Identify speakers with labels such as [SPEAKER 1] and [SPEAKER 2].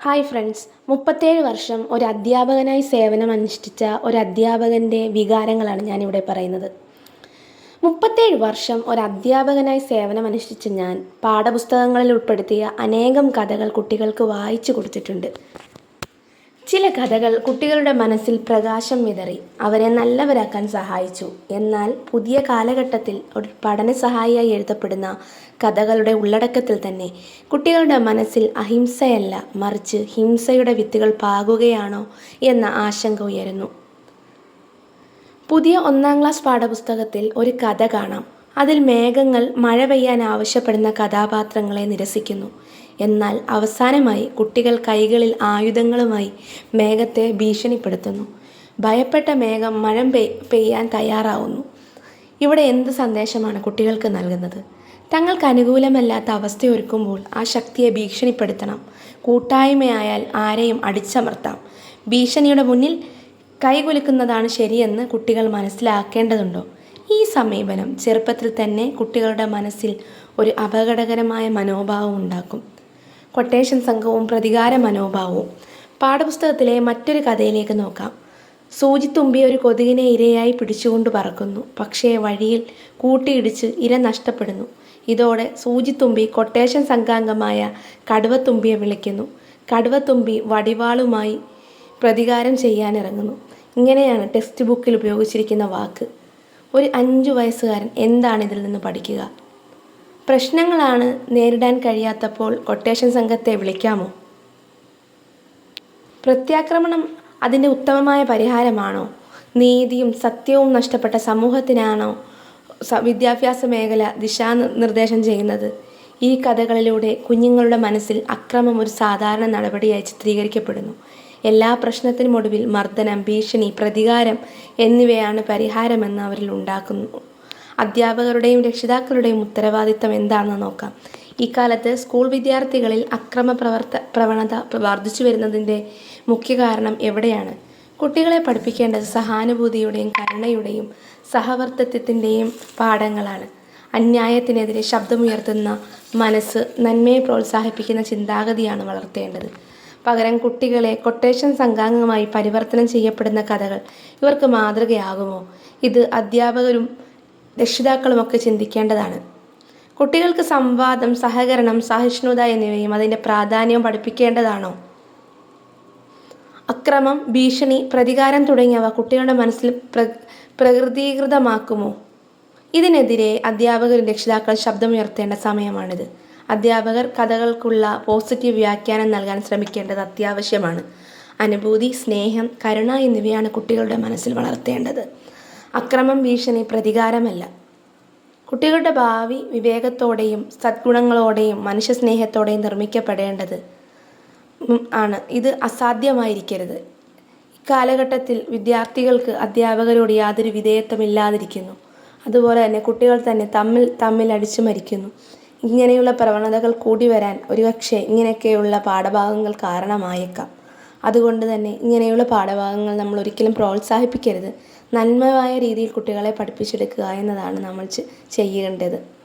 [SPEAKER 1] Hi friends മുപ്പത്തേഴ് വർഷം ഒരു അധ്യാപകനായി സേവനം അനുഷ്ഠിച്ച ഒരു അധ്യാപകന്റെ വികാരങ്ങളാണ് ഞാനിവിടെ പറയുന്നത്. മുപ്പത്തേഴ് വർഷം ഒരു അധ്യാപകനായി സേവനം അനുഷ്ഠിച്ച ഞാൻ പാഠപുസ്തകങ്ങളിൽ ഉൾപ്പെടുത്തിയ അനേകം കഥകൾ കുട്ടികൾക്ക് വായിച്ചു കൊടുത്തിട്ടുണ്ട്. ചില കഥകൾ കുട്ടികളുടെ മനസ്സിൽ പ്രകാശം വിതറി. അവരെ നല്ലവരാക്കാൻ സഹായിച്ചു. എന്നാൽ പുതിയ കാലഘട്ടത്തിൽ ഒരു പഠന സഹായിയായി എഴുതപ്പെടുന്ന കഥകളുടെ ഉള്ളടക്കത്തിൽ തന്നെ കുട്ടികളുടെ മനസ്സിൽ അഹിംസയല്ല മറിച്ച് ഹിംസയുടെ വിത്തുകൾ പാകുകയാണോ എന്ന ആശങ്ക ഉയരുന്നു. പുതിയ ഒന്നാം ക്ലാസ് പാഠപുസ്തകത്തിൽ ഒരു കഥ കാണാം. അതിൽ മേഘങ്ങൾ മഴ പെയ്യാൻ ആവശ്യപ്പെടുന്ന കഥാപാത്രങ്ങളെ നിരസിക്കുന്നു. എന്നാൽ അവസാനമായി കുട്ടികൾ കൈകളിൽ ആയുധങ്ങളുമായി മേഘത്തെ ഭീഷണിപ്പെടുത്തുന്നു. ഭയപ്പെട്ട മേഘം മഴ പെയ് പെയ്യാൻ തയ്യാറാവുന്നു. ഇവിടെ എന്ത് സന്ദേശമാണ് കുട്ടികൾക്ക് നൽകുന്നത്? തങ്ങൾക്ക് അനുകൂലമല്ലാത്ത അവസ്ഥയൊരുക്കുമ്പോൾ ആ ശക്തിയെ ഭീഷണിപ്പെടുത്തണം. കൂട്ടായ്മയായാൽ ആരെയും അടിച്ചമർത്താം. ഭീഷണിയുടെ മുന്നിൽ കൈകുലുക്കുന്നതാണ് ശരിയെന്ന് കുട്ടികൾ മനസ്സിലാക്കേണ്ടതുണ്ടോ? ഈ സമീപനം ചെറുപ്പത്തിൽ തന്നെ കുട്ടികളുടെ മനസ്സിൽ ഒരു അപകടകരമായ മനോഭാവം ഉണ്ടാക്കും. കൊട്ടേഷൻ സംഘവും പ്രതികാര മനോഭാവവും. പാഠപുസ്തകത്തിലെ മറ്റൊരു കഥയിലേക്ക് നോക്കാം. സൂചിത്തുമ്പി ഒരു കൊതുകിനെ ഇരയായി പിടിച്ചുകൊണ്ട് പറക്കുന്നു. പക്ഷേ വഴിയിൽ കൂട്ടിയിടിച്ച് ഇര നഷ്ടപ്പെടുന്നു. ഇതോടെ സൂചിത്തുമ്പി കൊട്ടേഷൻ സംഘാംഗമായ കടുവത്തുമ്പിയെ വിളിക്കുന്നു. കടുവത്തുമ്പി വടിവാളുമായി പ്രതികാരം ചെയ്യാനിറങ്ങുന്നു. ഇങ്ങനെയാണ് ടെക്സ്റ്റ് ബുക്കിൽ ഉപയോഗിച്ചിരിക്കുന്ന വാക്ക്. ഒരു അഞ്ച് വയസ്സുകാരൻ എന്താണ് ഇതിൽ നിന്ന് പഠിക്കുക? പ്രശ്നങ്ങളാണ് നേരിടാൻ കഴിയാത്തപ്പോൾ കൊട്ടേഷൻ സംഘത്തെ വിളിക്കാമോ? പ്രത്യാക്രമണം അതിന്റെ ഉത്തമമായ പരിഹാരമാണോ? നീതിയും സത്യവും നഷ്ടപ്പെട്ട സമൂഹത്തിനാണോ വിദ്യാഭ്യാസ മേഖല ദിശാനിർദ്ദേശം ചെയ്യുന്നത്? ഈ കഥകളിലൂടെ കുഞ്ഞുങ്ങളുടെ മനസ്സിൽ അക്രമം ഒരു സാധാരണ നടപടിയായി ചിത്രീകരിക്കപ്പെടുന്നു. എല്ലാ പ്രശ്നത്തിനും ഒടുവിൽ മർദ്ദനം ഭീഷണി പ്രതികാരം എന്നിവയാണ് പരിഹാരമെന്ന് അവരിൽ ഉണ്ടാക്കുന്നു. അധ്യാപകരുടെയും രക്ഷിതാക്കളുടെയും ഉത്തരവാദിത്തം എന്താണെന്ന് നോക്കാം. ഇക്കാലത്ത് സ്കൂൾ വിദ്യാർത്ഥികളിൽ അക്രമ പ്രവർത്ത പ്രവണത വർദ്ധിച്ചു വരുന്നതിന്റെ മുഖ്യ കാരണം എവിടെയാണ്? കുട്ടികളെ പഠിപ്പിക്കേണ്ടത് സഹാനുഭൂതിയുടെയും കരുണയുടെയും സഹവർത്തിത്വത്തിന്റെയും പാഠങ്ങളാണ്. അന്യായത്തിനെതിരെ ശബ്ദമുയർത്തുന്ന മനസ്സ് നന്മയെ പ്രോത്സാഹിപ്പിക്കുന്ന ചിന്താഗതിയാണ് വളർത്തേണ്ടത്. പകരം കുട്ടികളെ കൊട്ടേഷൻ സംഘാംഗമായി പരിവർത്തനം ചെയ്യപ്പെടുന്ന കഥകൾ ഇവർക്ക് മാതൃകയാകുമോ? ഇത് അധ്യാപകരും രക്ഷിതാക്കളുമൊക്കെ ചിന്തിക്കേണ്ടതാണ്. കുട്ടികൾക്ക് സംവാദം സഹകരണം സഹിഷ്ണുത എന്നിവയും അതിന്റെ പ്രാധാന്യവും പഠിപ്പിക്കേണ്ടതാണോ? അക്രമം ഭീഷണി പ്രതികാരം തുടങ്ങിയവ കുട്ടികളുടെ മനസ്സിൽ പ്ര പ്രകൃതീകൃതമാക്കുമോ? ഇതിനെതിരെ അധ്യാപകരും രക്ഷിതാക്കൾ ശബ്ദമുയർത്തേണ്ട സമയമാണിത്. അധ്യാപകർ കഥകൾക്കുള്ള പോസിറ്റീവ് വ്യാഖ്യാനം നൽകാൻ ശ്രമിക്കേണ്ടത് അത്യാവശ്യമാണ്. അനുഭൂതി സ്നേഹം കരുണ എന്നിവയാണ് കുട്ടികളുടെ മനസ്സിൽ വളർത്തേണ്ടത്. അക്രമം ഭീഷണി പ്രതികാരമല്ല. കുട്ടികളുടെ ഭാവി വിവേകത്തോടെയും സദ്ഗുണങ്ങളോടെയും മനുഷ്യസ്നേഹത്തോടെയും നിർമ്മിക്കപ്പെടേണ്ടത് ആണ്. ഇത് അസാധ്യമായിരിക്കരുത്. ഇക്കാലഘട്ടത്തിൽ വിദ്യാർത്ഥികൾക്ക് അധ്യാപകരോട് യാതൊരു വിധേയത്വമില്ലാതിരിക്കുന്നു. അതുപോലെ തന്നെ കുട്ടികൾ തന്നെ തമ്മിൽ തമ്മിൽ അടിച്ചു മരിക്കുന്നു. ഇങ്ങനെയുള്ള പ്രവണതകൾ കൂടി വരാൻ ഒരുപക്ഷെ ഇങ്ങനെയൊക്കെയുള്ള പാഠഭാഗങ്ങൾ കാരണമായേക്കാം. അതുകൊണ്ട് തന്നെ ഇങ്ങനെയുള്ള പാഠഭാഗങ്ങൾ നമ്മൾ ഒരിക്കലും പ്രോത്സാഹിപ്പിക്കരുത്. നന്മയായ രീതിയിൽ കുട്ടികളെ പഠിപ്പിച്ചെടുക്കുക എന്നതാണ് നമ്മൾ ചെയ്യേണ്ടത്.